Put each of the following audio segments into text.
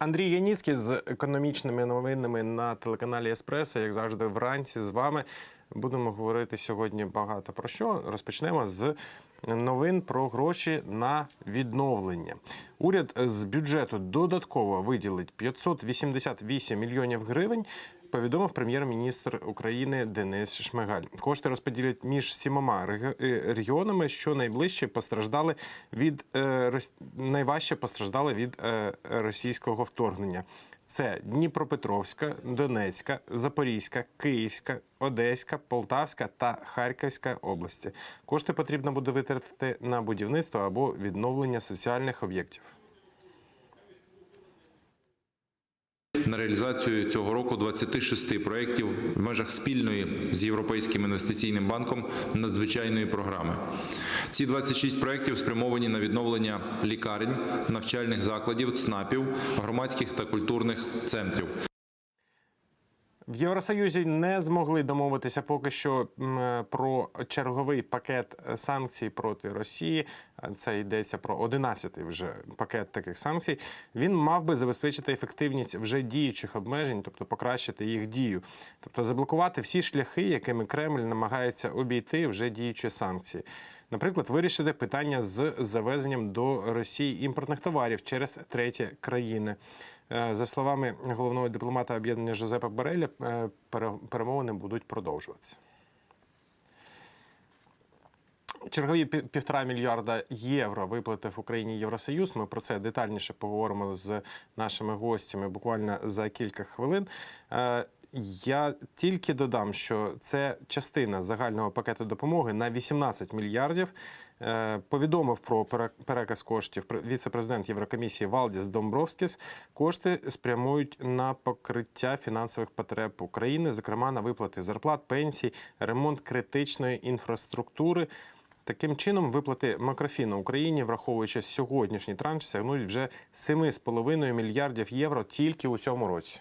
Андрій Яніцький з економічними новинами на телеканалі Еспресо, як завжди, вранці з вами. Будемо говорити сьогодні багато про що. Розпочнемо з новин про гроші на відновлення. Уряд з бюджету додатково виділить 588 мільйонів гривень. Повідомив прем'єр-міністр України Денис Шмигаль. Кошти розподілять між сімома е, регіонами, що найближче постраждали від е, найважче постраждали від е, російського вторгнення. Це Дніпропетровська, Донецька, Запорізька, Київська, Одеська, Полтавська та Харківська області. Кошти потрібно буде витратити на будівництво або відновлення соціальних об'єктів. На реалізацію цього року 26 проєктів в межах спільної з Європейським інвестиційним банком надзвичайної програми. Ці 26 проєктів спрямовані на відновлення лікарень, навчальних закладів, ЦНАПів, громадських та культурних центрів. В Євросоюзі не змогли домовитися поки що про черговий пакет санкцій проти Росії. Це йдеться про 11-й вже пакет таких санкцій. Він мав би забезпечити ефективність вже діючих обмежень, тобто покращити їх дію, тобто заблокувати всі шляхи, якими Кремль намагається обійти вже діючі санкції. Наприклад, вирішити питання з завезенням до Росії імпортних товарів через треті країни. Е, За словами головного дипломата об'єднання Жозепа Бореля, е, пере- перемовини будуть продовжуватися. Чергові пі- півтора мільярда євро виплатив Україні Євросоюз. Ми про це детальніше поговоримо з нашими гостями буквально за кілька хвилин. Я тільки додам, що це частина загального пакету допомоги на 18 мільярдів. Е, Повідомив про переказ коштів пр- віце-президент Єврокомісії Валдіс Домбровскіс. Кошти спрямують на покриття фінансових потреб України, зокрема на виплати зарплат, пенсій, ремонт критичної інфраструктури. Таким чином, виплати макрофіну Україні, враховуючи сьогоднішній транш, сягнуть вже 7,5 мільярдів євро тільки у цьому році.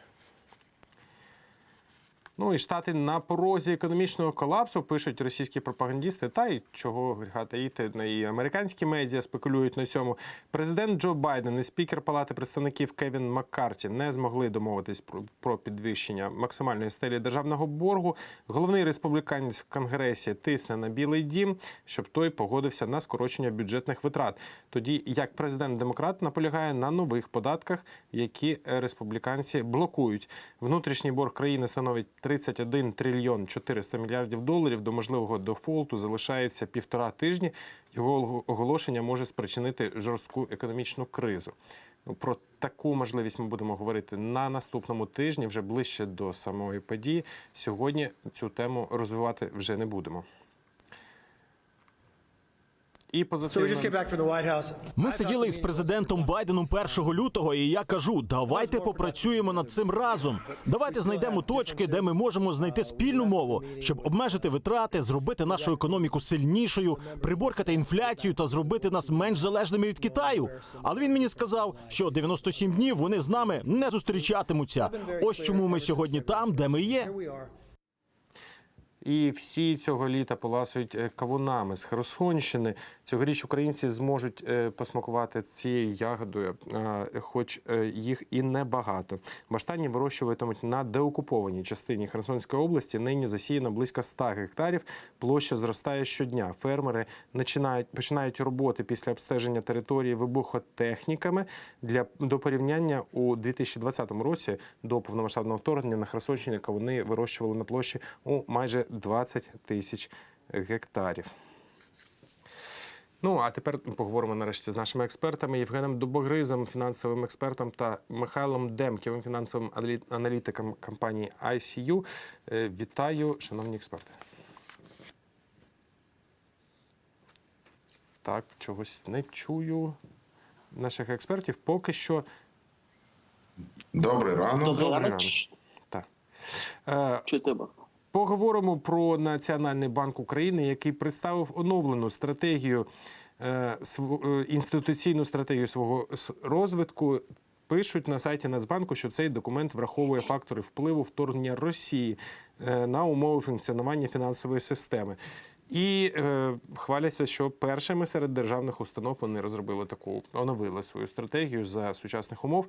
Ну і штати на порозі економічного колапсу пишуть російські пропагандісти. Та й чого гріха таїти, і американські медіа спекулюють на цьому. Президент Джо Байден і спікер Палати представників Кевін Маккарті не змогли домовитись про, підвищення максимальної стелі державного боргу. Головний республіканець в конгресі тисне на Білий Дім, щоб той погодився на скорочення бюджетних витрат. Тоді як президент-демократ наполягає на нових податках, які республіканці блокують. Внутрішній борг країни становить 31 трильйон 400 мільярдів доларів. До можливого дефолту залишається півтора тижні. Його оголошення може спричинити жорстку економічну кризу. Ну, Про таку можливість ми будемо говорити на наступному тижні, вже ближче до самої події. Сьогодні цю тему розвивати вже не будемо. White House. Ми сиділи із президентом Байденом 1 лютого, і я кажу: давайте попрацюємо над цим разом. Давайте знайдемо точки, де ми можемо знайти спільну мову, щоб обмежити витрати, зробити нашу економіку сильнішою, приборкати інфляцію та зробити нас менш залежними від Китаю. Але він мені сказав, що 97 днів вони з нами не зустрічатимуться. Ось чому ми сьогодні там, де ми є. І всі цього літа поласують е, кавунами з Херсонщини. Цьогоріч українці зможуть е, посмакувати цією ягодою, хоч е, їх і небагато. Баштані вирощуватимуть на деокупованій частині Херсонської області. Нині засіяно близько 100 гектарів. Площа зростає щодня. Фермери починають, починають роботи після обстеження території вибухотехніками. Для до порівняння у 2020 році до повномасштабного вторгнення на Херсонщині кавуни вирощували на площі у майже 20 тисяч гектарів. Ну а тепер поговоримо нарешті з нашими експертами Євгеном Дубогризом, фінансовим експертом, та Михайлом Демківим, фінансовим аналітиком компанії ICU. Е, Вітаю, шановні експерти. Так, чогось не чую наших експертів. Поки що Добрий ранок. добрий ранок. Так. Е, Чи тебе? Поговоримо про Національний банк України, який представив оновлену стратегію е, е, інституційну стратегію свого розвитку. Пишуть на сайті Нацбанку, що цей документ враховує фактори впливу вторгнення Росії е, на умови функціонування фінансової системи. І е, хваляться, що першими серед державних установ вони розробили таку, оновили свою стратегію за сучасних умов.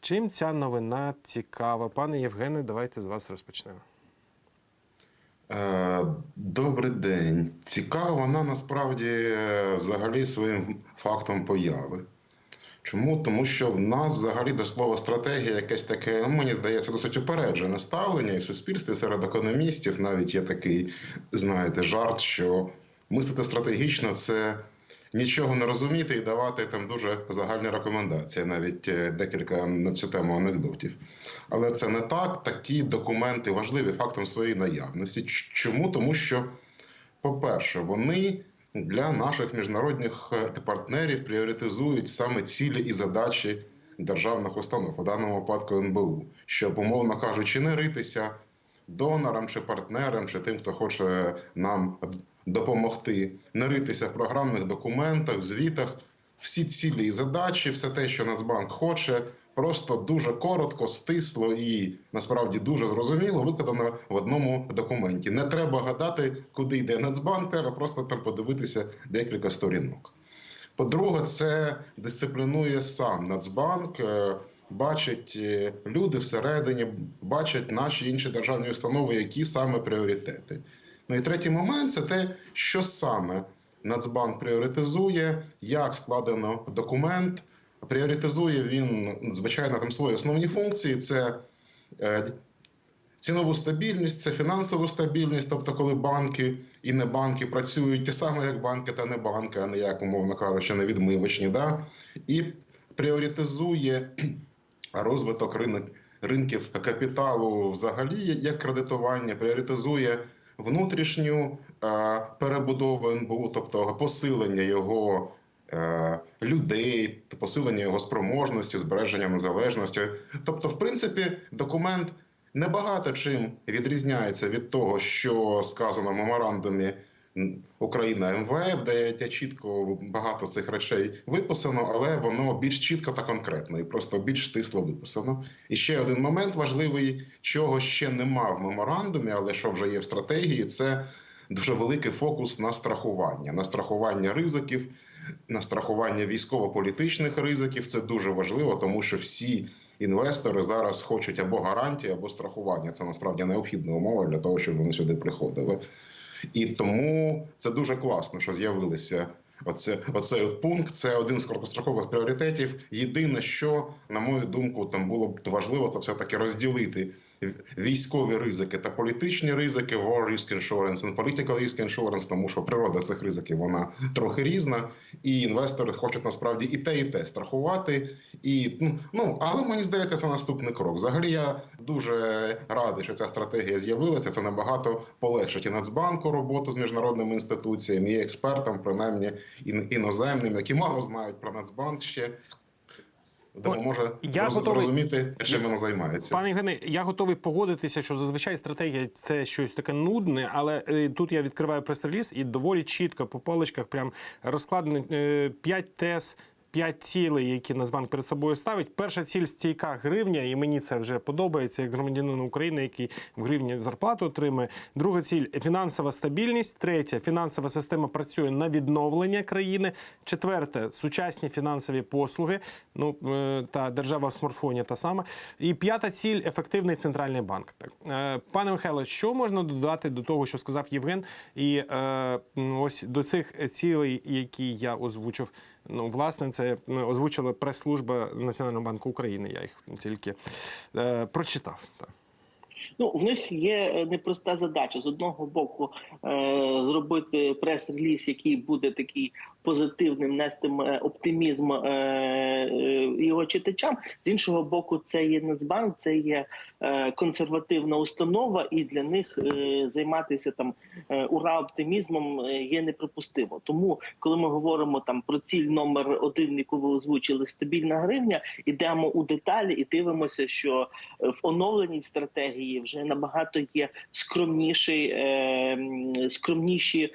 Чим ця новина цікава? Пане Євгене, давайте з вас розпочнемо. Е, Добрий день. Цікава вона насправді е, взагалі своїм фактом появи. Чому? Тому що в нас взагалі до слова стратегія якесь таке, ну, мені здається, досить упереджене ставлення і в суспільстві серед економістів навіть є такий, знаєте, жарт, що мислити стратегічно це нічого не розуміти і давати там дуже загальні рекомендації, навіть е, декілька на цю тему анекдотів. Але це не так. Такі документи важливі фактом своєї наявності. Чому? Тому що, по-перше, вони для наших міжнародних е, партнерів пріоритизують саме цілі і задачі державних установ, у даному випадку НБУ, щоб, умовно кажучи, не ритися донорам чи партнерам, чи тим, хто хоче нам допомогти, не ритися в програмних документах, звітах. Всі цілі і задачі, все те, що Нацбанк хоче, просто дуже коротко, стисло і насправді дуже зрозуміло викладено в одному документі. Не треба гадати, куди йде Нацбанк, треба просто там подивитися декілька сторінок. По-друге, це дисциплінує сам Нацбанк. е, Бачать е, люди всередині, бачать наші інші державні установи, які саме пріоритети. Ну і третій момент це те, що саме Нацбанк пріоритизує, як складено документ. Пріоритизує він, звичайно, там свої основні функції: це е, цінову стабільність, це фінансову стабільність, тобто, коли банки і не банки працюють ті самі, як банки та не банки, а не як, умовно кажучи, не відмивочні. Да? І пріоритизує розвиток ринок, ринків капіталу взагалі як кредитування, пріоритизує внутрішню е, перебудову НБУ, тобто посилення його е, людей, посилення його спроможності, збереження незалежності. Тобто, в принципі, документ небагато чим відрізняється від того, що сказано в меморандумі Україна МВФ, де де чітко багато цих речей виписано, але воно більш чітко та конкретно і просто більш стисло виписано. І ще один момент важливий, чого ще нема в меморандумі, але що вже є в стратегії, це дуже великий фокус на страхування, на страхування ризиків, на страхування військово-політичних ризиків. Це дуже важливо, тому що всі. Інвестори зараз хочуть або гарантії, або страхування. Це насправді необхідна умова для того, щоб вони сюди приходили. І тому це дуже класно, що з'явилися. Оце оцей пункт. Це один з короткострокових пріоритетів. Єдине, що на мою думку, там було б важливо, це все таки розділити військові ризики та політичні ризики, war risk insurance and political risk insurance, тому що природа цих ризиків вона трохи різна, і інвестори хочуть насправді і те, і те страхувати. І ну, ну але мені здається, це наступний крок. Взагалі я дуже радий, що ця стратегія з'явилася. Це набагато полегшить і Нацбанку роботу з міжнародними інституціями і експертам, принаймні ін- іноземним, які мало знають про Нацбанк ще. Допоможе я роз, готовий- зрозуміти, чим воно займається. Пане Євгене, я готовий погодитися, що зазвичай стратегія це щось таке нудне, але е, тут я відкриваю прес-реліз і доволі чітко по поличках прям розкладено е, 5 тез. П'ять цілей, які Нацбанк перед собою ставить. Перша ціль стійка гривня, і мені це вже подобається як громадянину України, який в гривні зарплату отримує. Друга ціль фінансова стабільність. Третя фінансова система працює на відновлення країни. Четверте сучасні фінансові послуги. Ну е, та держава в смартфоні та сама. І п'ята ціль ефективний центральний банк. Так Е, пане Михайло, що можна додати до того, що сказав Євген, і е, ось до цих цілей, які я озвучив. Ну, власне, це озвучила прес-служба Національного банку України. Я їх тільки е, прочитав. Так. Ну, в них є е, непроста задача з одного боку е, зробити прес-реліз, який буде такий позитивним, нести е, оптимізм е, е, його читачам. З іншого боку, це є Нацбанк, це є е, консервативна установа, і для них займатися там ура оптимізмом є неприпустимо. Тому, коли ми говоримо там про ціль номер один, яку ви озвучили, стабільна гривня, ідемо у деталі і дивимося, що в оновленій стратегії вже набагато є скромніші, скромніші,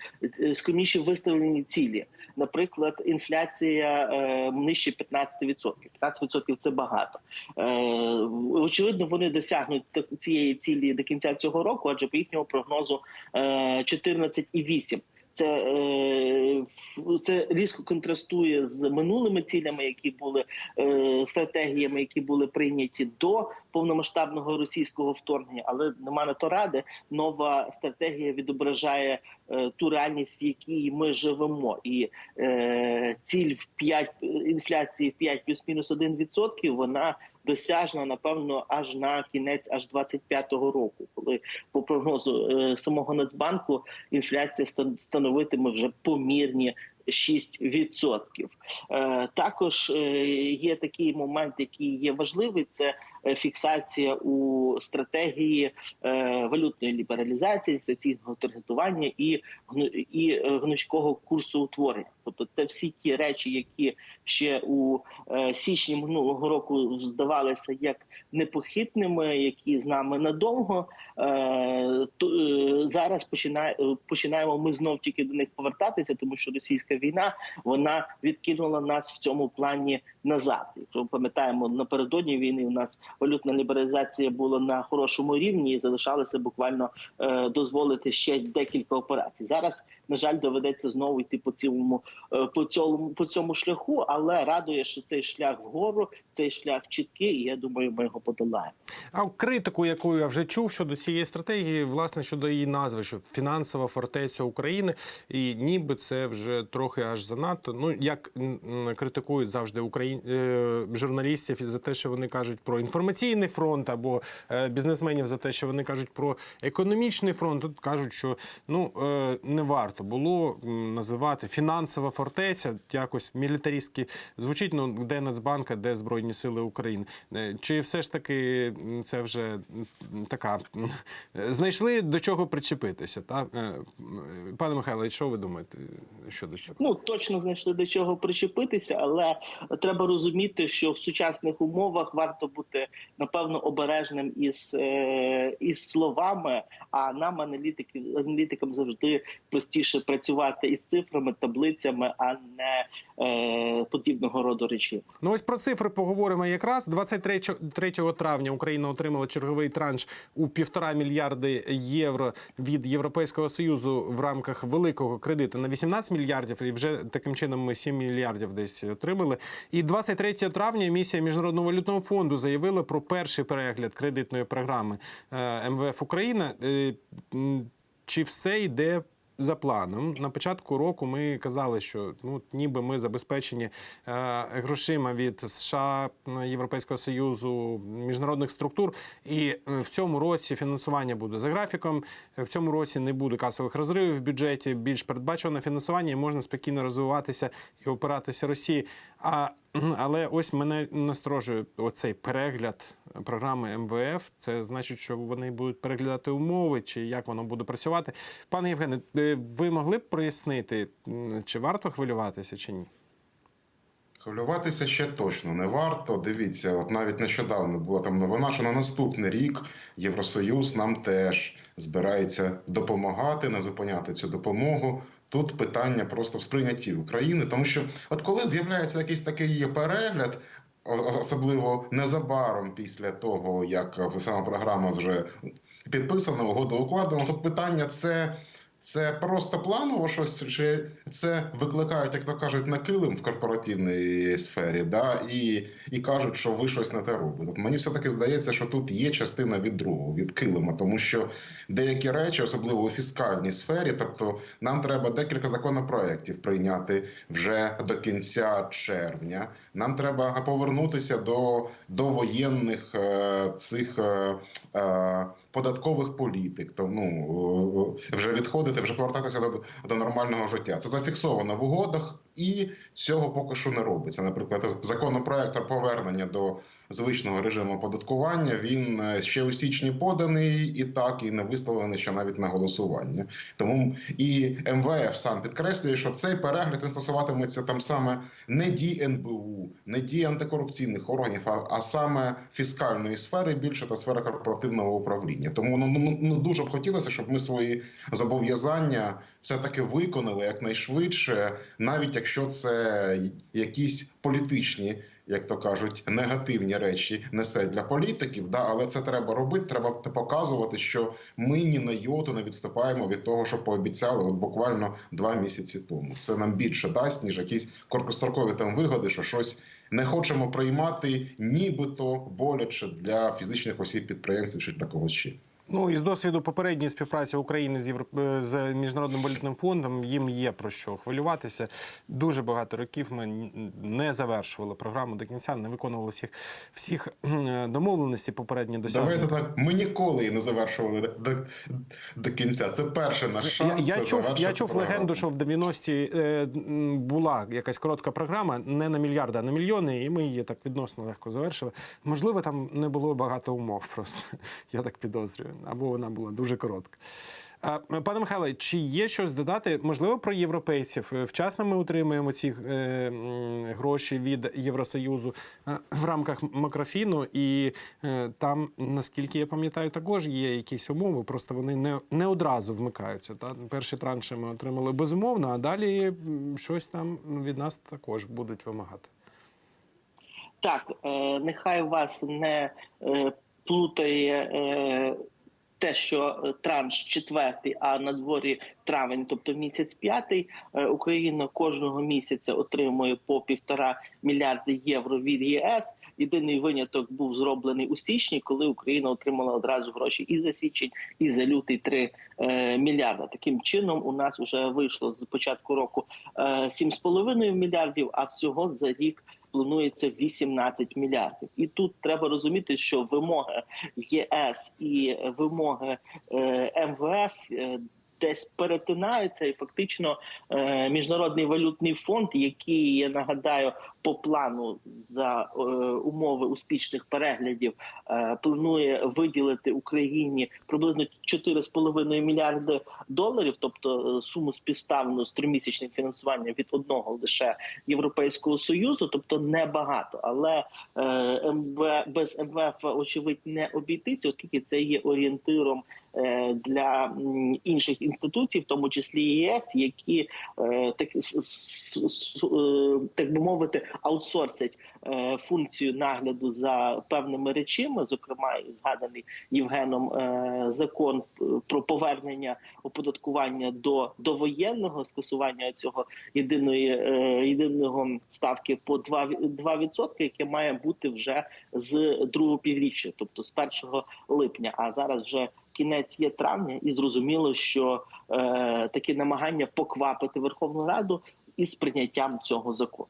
скромніші виставлені цілі. Наприклад, інфляція е, нижче 15%. 15% – це багато. Е, очевидно, вони досягнуть цієї цілі до кінця цього року, адже по їхнього прогнозу е, 14,8%. Це, е, це різко контрастує з минулими цілями, які були е, стратегіями, які були прийняті до повномасштабного російського вторгнення. Але нема на то ради. Нова стратегія відображає е, ту реальність, в якій ми живемо, і ціль в 5, інфляції в 5 плюс-мінус 1%, вона досяжна, напевно, аж на кінець аж 25-го року, коли по прогнозу е, самого Нацбанку інфляція стан- становитиме вже помірні 6%. Е, також е, є такий момент, який є важливий, це фіксація у стратегії валютної лібералізації, інфляційного таргетування і, гну- і гнучкого курсу утворення. Тобто, це всі ті речі, які ще у е, січні минулого року здавалися як непохитними, які з нами надовго. Е, то, е, зараз починає, починаємо ми знов тільки до них повертатися, тому що російська війна вона відкинула нас в цьому плані назад. Якщо пам'ятаємо, напередодні війни у нас валютна лібералізація була на хорошому рівні і залишалося буквально дозволити ще декілька операцій. Зараз, на жаль, доведеться знову йти по цьому е, по цьому по цьому шляху, але радує, що цей шлях вгору, цей шлях чіткий, і я думаю, ми його подолаємо. А критику, яку я вже чув щодо цієї стратегії, власне щодо її назви, що фінансова фортеця України, і ніби це вже трохи аж занадто. Ну як критикують завжди україн... е, журналістів за те, що вони кажуть про інформаційний фронт, або е, бізнесменів за те, що вони кажуть про економічний фронт. Тут кажуть, що ну е, не варто було називати фінансова фортеця якось мілітаристськи звучить. Ну де Нацбанка, де Збройні Сили України. Е, Чи все ж таки це вже така знайшли до чого причепитися? Та Е, пане Михайло, що ви думаєте щодо цього? Ну точно знайшли до чого причепитися, але треба розуміти, що в сучасних умовах варто бути напевно обережним із, е, із словами. А нам, аналітики, аналітикам, завжди простіше працювати із цифрами, таблицями, а не е, подібного роду речі. Ну ось про цифри поговоримо якраз. 23 3 травня Україна отримала черговий транш у півтора мільярди євро від Європейського союзу в рамках великого кредиту на 18 мільярдів. І вже таким чином ми 7 мільярдів десь отримали. І 23 травня місія міжнародного валютного фонду заявила про перший перегляд кредитної програми е, МВФ Україна. Е, Чи все йде за планом на початку року ми казали, що ну ніби ми забезпечені е, грошима від США, Європейського союзу, міжнародних структур. І е, в цьому році фінансування буде за графіком. В цьому році не буде касових розривів в бюджеті. Більш передбачено фінансування і можна спокійно розвиватися і опиратися Росії. А але ось мене насторожує оцей перегляд програми МВФ. Це значить, що вони будуть переглядати умови, чи як воно буде працювати. Пане Євгене, е, ви могли б прояснити, чи варто хвилюватися, чи ні? Хвилюватися ще точно не варто. Дивіться, от навіть нещодавно була там новина, що на наступний рік Євросоюз нам теж збирається допомагати, не зупиняти цю допомогу. Тут питання просто в сприйнятті України, тому що от коли з'являється якийсь такий перегляд, особливо незабаром після того, як сама програма вже підписана, угода укладена, тут питання це. Це просто планово щось, чи це викликають, як то кажуть, на килим в корпоративній сфері, да, і, і кажуть, що ви щось не те робите. От мені все-таки здається, що тут є частина від другого, від килима, тому що деякі речі, особливо у фіскальній сфері, тобто нам треба декілька законопроєктів прийняти вже до кінця червня. Нам треба повернутися до, до воєнних е, цих. Е, е, Податкових політик, то ну вже відходити, вже повертатися до, до нормального життя. Це зафіксовано в угодах, і цього поки що не робиться. Наприклад, законопроект про повернення до звичного режиму оподаткування він е, ще у січні поданий і так і не виставлений ще навіть на голосування. Тому і МВФ сам підкреслює, що цей перегляд він стосуватиметься там саме не дій НБУ, не дій антикорупційних органів, а, саме фіскальної сфери більше та сфери корпоративного управління. Тому ну, ну, ну дуже б хотілося, щоб ми свої зобов'язання все таки виконали якнайшвидше, навіть якщо це якісь політичні як то кажуть, негативні речі несе для політиків. Да, але це треба робити. Треба показувати, що ми ні на йоту не відступаємо від того, що пообіцяли от буквально два місяці тому. Це нам більше дасть ніж якісь короткострокові там вигоди, що щось не хочемо приймати, нібито боляче для фізичних осіб підприємців чи для когось ще. Ну і з досвіду попередньої співпраці України з Європ... е, з міжнародним валютним фондом їм є про що хвилюватися. Дуже багато років ми не завершували програму до кінця, не виконували всіх всіх е, домовленостей попередні досягнення. Давайте так. Ми ніколи її не завершували до, до, до кінця. Це перший наш Я, шанс. я це чув, я чув програму. легенду, що в 90-ті е, була якась коротка програма, не на мільярди, а на мільйони, і ми її так відносно легко завершили. Можливо, там не було багато умов просто. Я так підозрюю. Або вона була дуже коротка. Пане Михайле, чи є щось додати? Можливо, про європейців. Е, Вчасно ми отримуємо ці е, гроші від Євросоюзу е, в рамках макрофіну, і там, наскільки я пам'ятаю, також є якісь умови, просто вони не, не одразу вмикаються. Та? Перші транші ми отримали безумовно, а далі щось там від нас також будуть вимагати. Так, е, нехай вас не е, плутає е, те, що е, транш четвертий, а на дворі травень, тобто місяць п'ятий. Е, Україна кожного місяця отримує по півтора мільярди євро від ЄС. Єдиний виняток був зроблений у січні, коли Україна отримала одразу гроші і за січень, і за лютий 3 е, мільярда. Таким чином, у нас вже вийшло з початку року е, 7,5 мільярдів, а всього за рік планується 18 мільярдів. І тут треба розуміти, що вимоги ЄС і вимоги е, МВФ. Десь перетинаються, і фактично е, міжнародний валютний фонд, який я нагадаю по плану за е, умови успішних переглядів, е, планує виділити Україні приблизно 4,5 мільярди доларів, тобто суму співставну з тримісячним фінансуванням від одного лише європейського союзу, тобто небагато, але МВ, без МВФ очевидь не обійтися, оскільки це є орієнтиром для інших інституцій, в тому числі ЄС, які е, так е, так би мовити, аутсорсять е, функцію нагляду за певними речами, зокрема згаданий Євгеном е, закон е, про повернення оподаткування до довоєнного скасування цього єдиної е, єдиного ставки по 2%, 2%, яке має бути вже з другого півріччя, тобто з 1 липня. А зараз вже кінець є травня, і зрозуміло, що е, такі намагання поквапити Верховну Раду із прийняттям цього закону.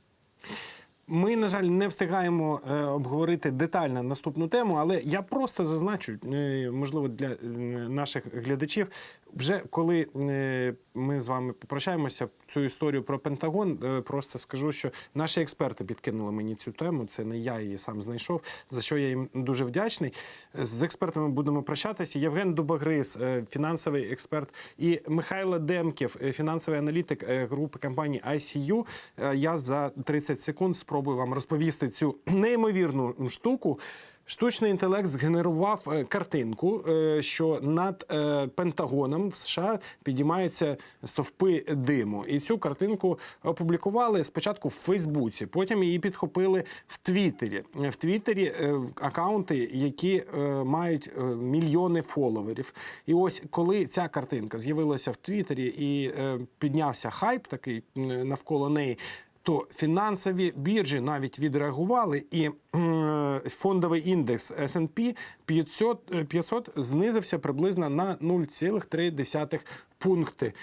Ми, на жаль, не встигаємо е, обговорити детально наступну тему, але я просто зазначу, е, можливо, для е, наших глядачів, вже коли ми з вами попрощаємося цю історію про Пентагон, просто скажу, що наші експерти підкинули мені цю тему. Це не я її сам знайшов, за що я їм дуже вдячний. З експертами будемо прощатися. Євген Дубагрис, фінансовий експерт, і Михайло Демків, фінансовий аналітик групи компанії ICU. Я за 30 секунд спробую вам розповісти цю неймовірну штуку. Штучний інтелект згенерував е, картинку, е, що над е, Пентагоном в США підіймаються стовпи диму. І цю картинку опублікували спочатку в Фейсбуці, потім її підхопили в Твіттері. В Твіттері акаунти, які мають мільйони фоловерів. І ось коли ця картинка з'явилася в Твіттері і піднявся хайп такий навколо неї то фінансові біржі навіть відреагували, і фондовий індекс S&P 500, е, 500 знизився приблизно на 0,3 пункти.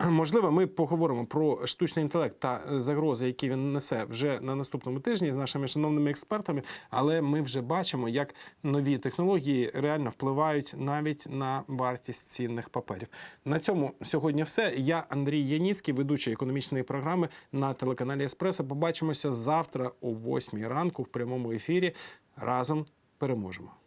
Можливо, ми поговоримо про штучний інтелект та загрози, які він несе вже на наступному тижні з нашими шановними експертами. Але ми вже бачимо, як нові технології реально впливають навіть на вартість цінних паперів. На цьому сьогодні все. Я Андрій Яніцький, ведучий економічної програми на телеканалі Еспресо. Побачимося завтра о 8 ранку в прямому ефірі. Разом переможемо.